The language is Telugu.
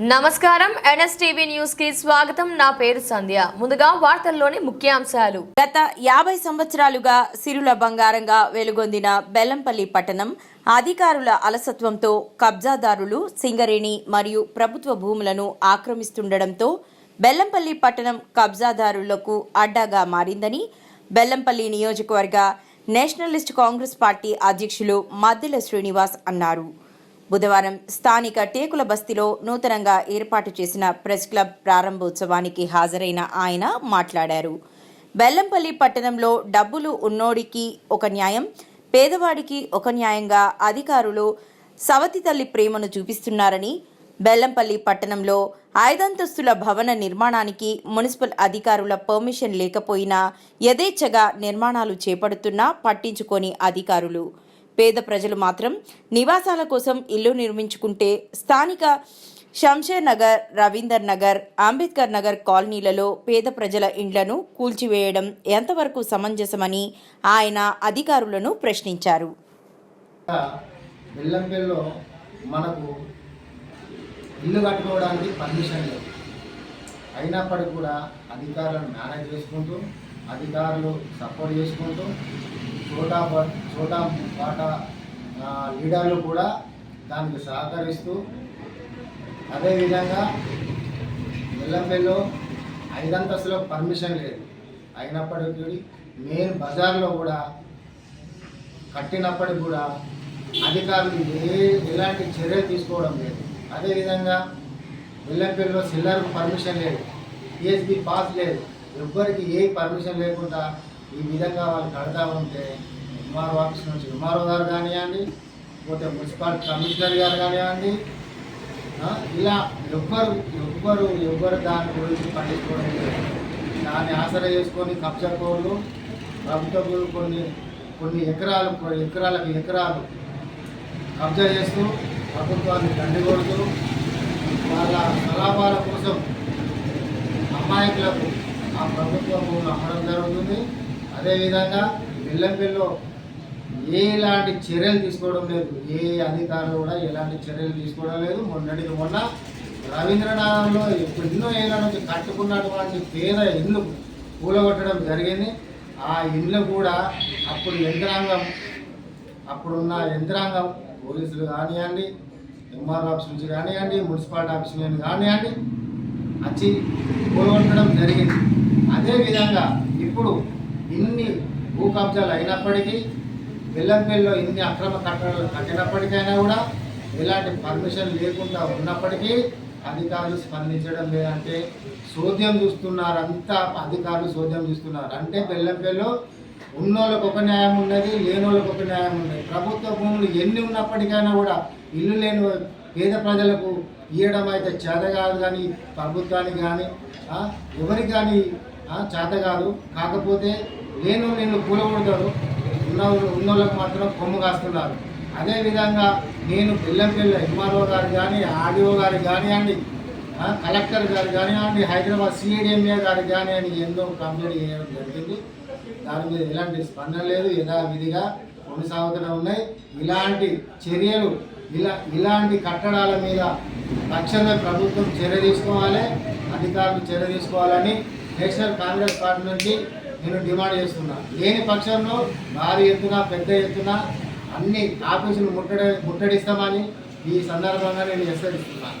నమస్కారం. ఎన్ఎస్టీవీ న్యూస్కి స్వాగతం. నా పేరు సంధ్య. ముందుగా వార్తల్లోని ముఖ్యాంశాలు. గత యాభై సంవత్సరాలుగా సిరుల బంగారంగా వెలుగొందిన బెల్లంపల్లి పట్టణం అధికారుల అలసత్వంతో కబ్జాదారులు సింగరేణి మరియు ప్రభుత్వ భూములను ఆక్రమిస్తుండటంతో బెల్లంపల్లి పట్టణం కబ్జాదారులకు అడ్డాగా మారిందని బెల్లంపల్లి నియోజకవర్గ నేషనలిస్ట్ కాంగ్రెస్ పార్టీ అధ్యక్షులు మద్దెల శ్రీనివాస్ అన్నారు. బుధవారం స్థానిక టేకుల బస్తీలో నూతనంగా ఏర్పాటు చేసిన ప్రెస్ క్లబ్ ప్రారంభోత్సవానికి హాజరైన ఆయన మాట్లాడారు. బెల్లంపల్లి పట్టణంలో డబ్బులు ఉన్నోడికి ఒక న్యాయం పేదవాడికి ఒక న్యాయంగా అధికారులు సవతి తల్లి ప్రేమను చూపిస్తున్నారని బెల్లంపల్లి పట్టణంలో ఐదంతస్తుల భవన నిర్మాణానికి మున్సిపల్ అధికారుల పర్మిషన్ లేకపోయినా యథేచ్ఛగా నిర్మాణాలు చేపడుతున్నా పట్టించుకొని అధికారులు. పేద ప్రజలు మాత్రం నివాసాల కోసం ఇల్లు నిర్మించుకుంటే స్థానిక శంషేర్ నగర్ రవీందర్ నగర్ అంబేద్కర్ నగర్ కాలనీలలో పేద ప్రజల ఇండ్లను కూల్చివేయడం ఎంతవరకు సమంజసమని ఆయన అధికారులను ప్రశ్నించారు. బెల్లంపల్లిలో మనకు ఇల్లు కట్టుకోవడానికి పర్మిషన్ లేదు. అయినప్పటికీ కూడా అధికారులను మేనేజ్ చేసుకుంటూ అధికారులు సపోర్ట్ చేసుకుంటూ చోటా ప- చోటా పాట లీడర్లు కూడా దానికి సహకరిస్తూ అదేవిధంగా బెల్లంపల్లిలో ఐదంతస్తులో పర్మిషన్ లేదు. అయినప్పటికీ మెయిన్ బజార్లో కూడా కట్టినప్పటికి కూడా అధికారులు ఏ ఎలాంటి చర్య తీసుకోవడం లేదు. అదేవిధంగా ఎల్లంపల్లిలో సిల్లర్కు పర్మిషన్ లేదు. పిహెచ్బి పాస్ లేదు. ఎవ్వరికి ఏ పర్మిషన్ లేకుండా ఈ విధంగా వాళ్ళు కడతా ఉంటే ఎంఆర్ఓ ఆఫీస్ నుంచి. ఎంఆర్ఓ గారు కానివ్వండి లేకపోతే మున్సిపల్ కమిషనర్ గారు కానివ్వండి ఇలా ఎవ్వరు ఎవ్వరు ఎవ్వరు దాని గురించి పట్టించుకోవడం లేదు. దాన్ని ఆసరా చేసుకొని కబ్జా కోళ్ళు ప్రభుత్వ కొన్ని కొన్ని ఎకరాలు కొన్ని ఎకరాలకు ఎకరాలు కబ్జా చేస్తూ ప్రభుత్వాన్ని దండి కొడుతూ వాళ్ళ కలాపాల కోసం అమాయకులకు ఆ ప్రభుత్వం అమ్మడం జరుగుతుంది. అదేవిధంగా బెల్లంపల్లిలో ఎలాంటి చర్యలు తీసుకోవడం లేదు. ఏ అధికారులు కూడా ఎలాంటి చర్యలు తీసుకోవడం లేదు. మొన్నటికి మొన్న రవీంద్రనాథంలో ఇప్పుడు ఎన్నో ఏళ్ళ నుంచి కట్టుకున్నటువంటి పేద ఇల్లు కూలగొట్టడం జరిగింది. ఆ ఇండ్లు కూడా అప్పుడు యంత్రాంగం అప్పుడున్న యంత్రాంగం పోలీసులు కానివ్వండి ఎంఆర్ ఆఫీస్ నుంచి కానివ్వండి మున్సిపాలిటీ ఆఫీస్ నుంచి కానివ్వండి వచ్చి కూలగొట్టడం జరిగింది. అదేవిధంగా ఇప్పుడు ఇన్ని భూ కబ్జాలు అయినప్పటికీ బెల్లంపల్లిలో ఇన్ని అక్రమ కట్టడాలు కట్టినప్పటికైనా కూడా ఎలాంటి పర్మిషన్ లేకుండా ఉన్నప్పటికీ అధికారులు స్పందించడం లేదంటే చోద్యం చూస్తున్నారు అంతా అధికారులు చోద్యం చూస్తున్నారు. అంటే బెల్లంపల్లిలో ఉన్నోళ్ళకి ఒక న్యాయం ఉన్నది లేనోళ్ళకి ఒక న్యాయం ఉన్నది. ప్రభుత్వ భూములు ఎన్ని ఉన్నప్పటికైనా కూడా ఇల్లు లేని పేద ప్రజలకు ఇవ్వడం అయితే చేత కాదు కానీ ప్రభుత్వానికి కానీ ఎవరికి కానీ చేత కాదు. కాకపోతే లేని నిన్ను కూలగొడతారు. ఉన్న ఉన్నోళ్ళకి మాత్రం కొమ్ము కాస్తున్నారు. అదేవిధంగా నేను బెల్లంపల్లి ఎంఆర్ఓ గారు కానీ ఆర్డీఓ గారు కానివ్వండి కలెక్టర్ గారు కానివ్వండి హైదరాబాద్ సిఐడిఎంఏ గారు కానివ్వండి ఎన్నో కంప్లైంట్ చేయడం జరిగింది. దాని మీద ఎలాంటి స్పందన లేదు యథావిధిగా కొనసాగుతూనే ఉన్నాయి. ఇలాంటి చర్యలు ఇలా ఇలాంటి కట్టడాల మీద తక్షణమే ప్రభుత్వం చర్య తీసుకోవాలి అధికారులు చర్య తీసుకోవాలని నేషనల్ కాంగ్రెస్ పార్టీ నుంచి నేను డిమాండ్ చేస్తున్నా. లేని పక్షంలో భారీ ఎత్తున పెద్ద ఎత్తున అన్ని ఆఫీసులు ముట్టడి ముట్టడిస్తామని ఈ సందర్భంగా నేను హెచ్చరిస్తున్నాను